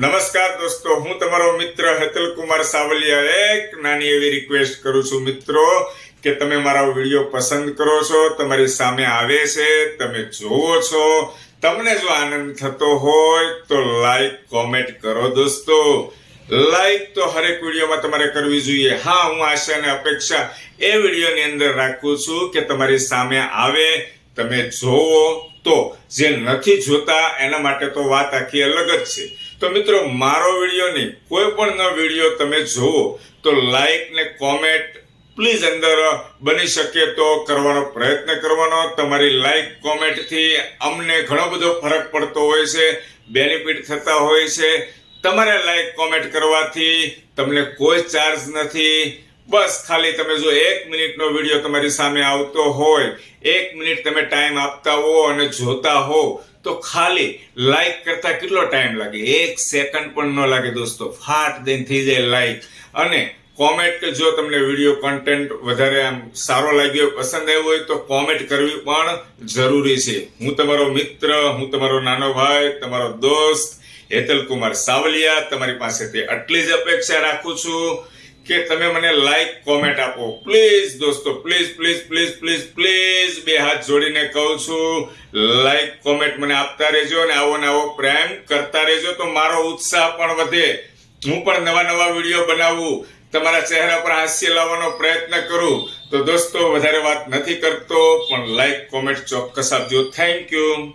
નમસ્કાર દોસ્તો, હું તમારો મિત્ર હેતલ કુમાર સાવલિયા એક નાની એવી રિક્વેસ્ટ કરું છું મિત્રો કે તમે મારા વીડિયો પસંદ કરો છો, તમારી સામે આવે છે, તમે જોવો છો, તમને જો આનંદ થતો હોય તો લાઈક કોમેન્ટ કરો દોસ્તો. લાઈક તો હરેક વિડીયોમાં તમારે કરવી જોઈએ. હા, હું આશા અને અપેક્ષા એ વિડીયોની અંદર રાખું છું કે તમારી સામે આવે, તમે જોવો તો જે નથી જોતા એના માટે તો વાત આખી અલગ જ છે. તો મિત્રો, મારો વીડિયો નહીં, કોઈ પણ વીડિયો તમે જુઓ તો લાઈક ને કોમેન્ટ પ્લીઝ અંદર બની શકે તો કરવાનો પ્રયત્ન કરવાનો. તમારી લાઈક કોમેન્ટથી અમને ઘણો બધો ફરક પડતો હોય છે બેનિફિટ થતા હોય છે. તમારે લાઈક કોમેન્ટ કરવાથી તમને કોઈ ચાર્જ નથી. બસ ખાલી તમે જો એક મિનિટનો વીડિયો તમારી સામે આવતો હોય, એક મિનિટ તમે ટાઈમ આપતા હો અને જોતા હો, તો ખાલી લાઈક કરતા કેટલો ટાઈમ લાગે? એક સેકન્ડ પણ ન લાગે દોસ્તો, ફાટ દઈને થઈ જાય લાઈક અને કોમેન્ટ જો તમને વીડિયો કન્ટેન્ટ વધારે આમ સારો લાગ્યો, પસંદ આવ્યો હોય તો કોમેન્ટ કરવી પણ જરૂરી છે. હું તમારો મિત્ર, હું તમારો નાનો ભાઈ, તમારો દોસ્ત હેતલ કુમાર સાવલિયા, તમારી પાસેથી આટલી જ અપેક્ષા રાખું છું. કે તમે મને લાઈક કોમેન્ટ આપો. પ્લીઝ દોસ્તો please please please please please બે હાથ જોડીને કહું છું. લાઈક કોમેન્ટ મને આપતા રહેજો અને આવો ને આવો પ્રેમ કરતા રહેજો. તો મારો ઉત્સાહ પણ વધે. હું પણ નવા નવા વીડિયો બનાવું. તમારા ચહેરા પર હાસ્ય લાવવાનો પ્રયત્ન કરું. તો દોસ્તો, વધારે વાત નથી કરતો, પણ લાઈક કોમેન્ટ ચોક્કસ આપજો. Thank you